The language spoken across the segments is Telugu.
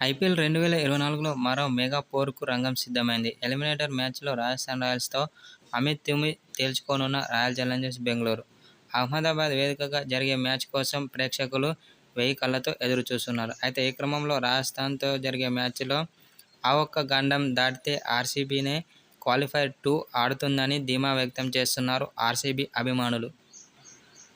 ఐపీఎల్ రెండు వేల ఇరవై నాలుగులో మరో మెగా పోరుకు రంగం సిద్ధమైంది. ఎలిమినేటర్ మ్యాచ్లో రాజస్థాన్ రాయల్స్తో తుమి తేల్చుకోనున్న రాయల్ ఛాలెంజర్స్ బెంగళూరు. అహ్మదాబాద్ వేదికగా జరిగే మ్యాచ్ కోసం ప్రేక్షకులు వెయ్యి కళ్ళతో ఎదురుచూస్తున్నారు. అయితే ఈ క్రమంలో రాజస్థాన్తో జరిగే మ్యాచ్లో ఆ ఒక్క గండం దాటితే ఆర్సీబీనే క్వాలిఫైర్ టూ ఆడుతుందని ధీమా వ్యక్తం చేస్తున్నారు ఆర్సీబీ అభిమానులు.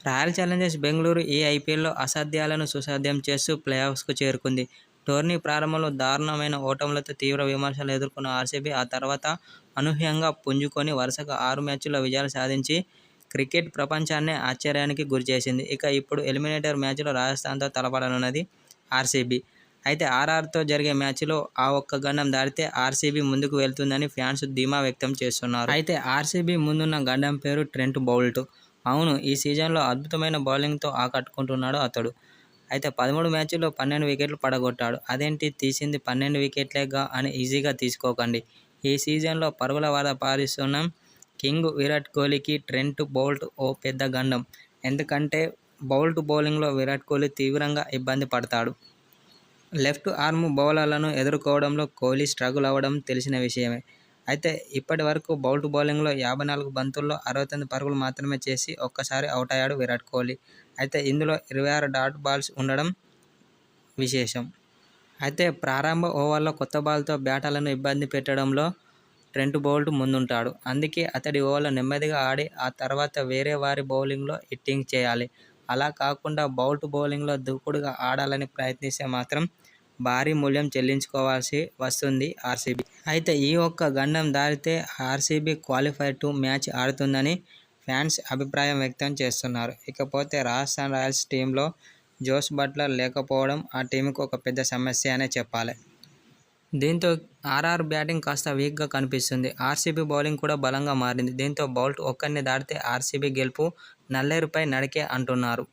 రాయల్ ఛాలెంజర్స్ బెంగళూరు ఈ ఐపీఎల్లో అసాధ్యాలను సుసాధ్యం చేస్తూ ప్లేఆఫ్స్కు చేరుకుంది. టోర్నీ ప్రారంభంలో దారుణమైన ఓటములతో తీవ్ర విమర్శలు ఎదుర్కొన్న ఆర్సీబీ ఆ తర్వాత అనూహ్యంగా పుంజుకొని వరుసగా ఆరు మ్యాచ్ల్లో విజయాలు సాధించి క్రికెట్ ప్రపంచాన్నే ఆశ్చర్యానికి గురిచేసింది. ఇక ఇప్పుడు ఎలిమినేటర్ మ్యాచ్లో రాజస్థాన్తో తలపడనున్నది ఆర్సీబీ. అయితే ఆర్ఆర్తో జరిగే మ్యాచ్లో ఆ ఒక్క గండం దాటితే ఆర్సీబీ ముందుకు వెళ్తుందని ఫ్యాన్స్ ధీమా వ్యక్తం చేస్తున్నారు. అయితే ఆర్సీబీ ముందున్న గండం పేరు ట్రెంట్ బౌల్ట్. అవును ఈ సీజన్లో అద్భుతమైన బౌలింగ్తో ఆకట్టుకుంటున్నాడు అతడు. అయితే పదమూడు మ్యాచ్ల్లో పన్నెండు వికెట్లు పడగొట్టాడు. అదేంటి తీసింది పన్నెండు వికెట్లేగా అని ఈజీగా తీసుకోకండి. ఈ సీజన్లో పరుగుల వరద పారిస్తున్న కింగ్ విరాట్ కోహ్లీకి ట్రెంట్ బౌల్ట్ ఓ పెద్ద గండం. ఎందుకంటే బౌల్ట్ బౌలింగ్లో విరాట్ కోహ్లీ తీవ్రంగా ఇబ్బంది పడతాడు. లెఫ్ట్ ఆర్మ్ బౌలర్లను ఎదుర్కోవడంలో కోహ్లీ స్ట్రగుల్ అవ్వడం తెలిసిన విషయమే. అయితే ఇప్పటి వరకు బౌల్ట్ బౌలింగ్లో యాభై నాలుగు బంతుల్లో అరవై తొమ్మిది పరుగులు మాత్రమే చేసి ఒక్కసారి అవుట్ అయ్యాడు విరాట్ కోహ్లీ. అయితే ఇందులో ఇరవై ఆరు డాట్ బాల్స్ ఉండడం విశేషం. అయితే ప్రారంభ ఓవర్లో కొత్త బాల్తో బ్యాటర్లను ఇబ్బంది పెట్టడంలో ట్రెంట్ బౌల్ట్ ముందుంటాడు. అందుకే అతడి ఓవర్లు నెమ్మదిగా ఆడి ఆ తర్వాత వేరే వారి బౌలింగ్లో హిట్టింగ్ చేయాలి. అలా కాకుండా బౌల్ట్ బౌలింగ్లో దూకుడుగా ఆడాలని ప్రయత్నిస్తే మాత్రం భారీ మూల్యం చెల్లించుకోవాల్సి వస్తుంది ఆర్సీబీ. అయితే ఈ ఒక్క గండం దాటితే ఆర్సీబీ క్వాలిఫైర్ టూ మ్యాచ్ ఆడుతుందని ఫ్యాన్స్ అభిప్రాయం వ్యక్తం చేస్తున్నారు. ఇకపోతే రాజస్థాన్ రాయల్స్ టీంలో జోస్ బట్లర్ లేకపోవడం ఆ టీంకు ఒక పెద్ద సమస్య అనే చెప్పాలి. దీంతో ఆర్ఆర్ బ్యాటింగ్ కాస్త వీక్గా కనిపిస్తుంది. ఆర్సీబీ బౌలింగ్ కూడా బలంగా మారింది. దీంతో బౌల్ట్ ఒక్కరిని దాటితే ఆర్సీబీ గెలుపు నల్లేరుపై నడికే అంటున్నారు.